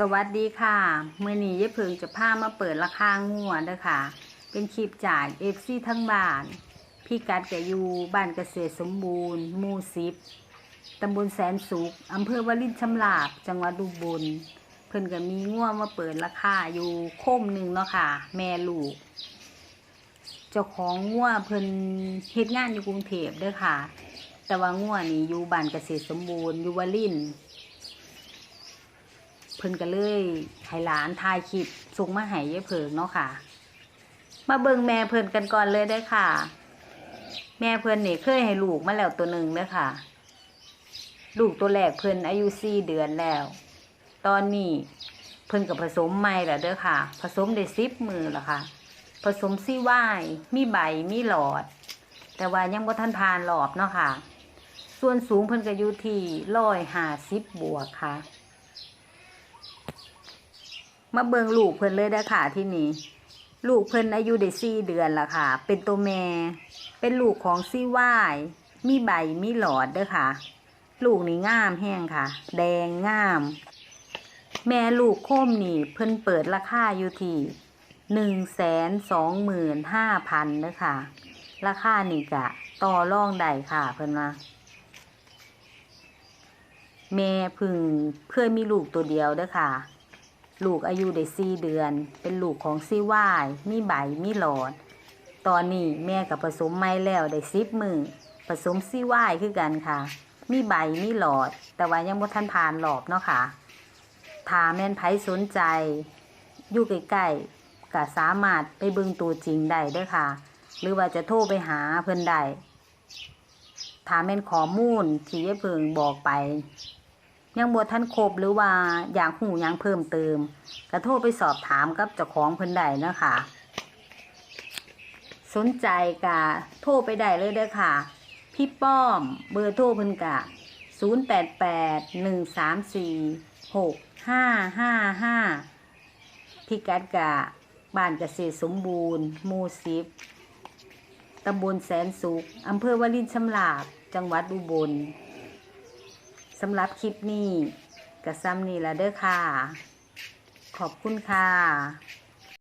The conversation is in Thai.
สวัสดีค่ะเมื่อนี้ยายเพิงจะพามาเปิดราคางัวเด้อค่ะ เป็นคลิปจากเอฟซีทั้งบ้านพี่กัดแกอยู่บ้านเกษตรสมบูรณ์มู่สิบตำบลแสนสุขอำเภอวลินชำลาบ จังหวัดอุบลเพิ่นก็มีงัวมาเปิดราคาอยู่โคมหนึ่งเนาะค่ะ แม่ลูก เจ้าของงัวเพิ่นเฮ็ดงานอยู่กรุงเทพเด้อค่ะ แต่ว่างัวนี่อยู่บ้านเกษตรสมบูรณ์อยู่วลิน พิ่นก็เลยให้หลานถ่ายคลิปส่งมาให้ยายเพิงเนาะค่ะ มาเบิ่งแม่เพิ่นกันก่อนเลยได้ค่ะ แม่เพิ่นนี่เคยให้ลูกมาแล้วตัวหนึ่งเด้อค่ะ ลูกตัวแรกเพิ่นอายุสี่เดือนแล้ว ตอนนี้เพิ่นกับผสมใหม่แล้วเด้อค่ะ ผสมได้สิบมือแล้วค่ะ ผสมซี่ว่ายมีใบมีหลอด แต่ว่ายังบ่ทันทานหลอบเนาะค่ะ ส่วนสูงเพิ่นก็อยู่ที่ร้อยห้าสิบบวกค่ะ มาเบิงลูกเพิ่นเลยได้ค่ะที่นี่ลูกเพิ่นอายุได้สี่เดือนละค่ะ เป็นตัวแม่ เป็นลูกของซี่ว่ายมีใบมีหลอดเด้อค่ะ ลูกนี่งามแห้งค่ะ แดงงาม แม่ลูกโคมนี่เพิ่นเปิดราคาอยู่ที่หนึ่งแสนสองหมื่นห้าพันเด้อค่ะ ราคานี่กะต่อรองได้ค่ะเพิ่นว่าแม่พึ่งเพื่อมีลูกตัวเดียวเด้อค่ะ ลูกอายุได้สี่เดือน เป็นลูกของซีว่ายมีใบมีหลอด ตอนนี้แม่กับผสมไม่แล้วได้สิบมือผสมซีว่ายคือกันค่ะ มีใบมีหลอด แต่ว่ายังบ่ทันผ่านหลอบเนาะค่ะถ้าแม่นไผสนใจ อยู่ใกล้ๆก็สามารถไปเบิ่งตัวจริงได้ด้อค่ะ หรือว่าจะโทรไปหาเพิ่นได้ถ้าแม่นข้อมูลที่ยายเพิงบอกไป ยังบ่ทันครบหรือว่าอยากหูยังเพิ่มเติมก็โทรไปสอบถามกับเจ้าของเพิ่นได้เนาะคะสนใจกะโทรไปได้เลยเด้อค่ะ พี่ป้อมเบอร์โทรเพิ่นกะ 0881346555พี่กัดกะบ้านเกษตรสมบูรณ์หมู่สิบตำบลแสนสุขอำเภอวลินชำลาบ จังหวัดอุบล สำหรับคลิปนี้กระซ้ำนี่ละเด้อค่ะ ขอบคุณค่ะ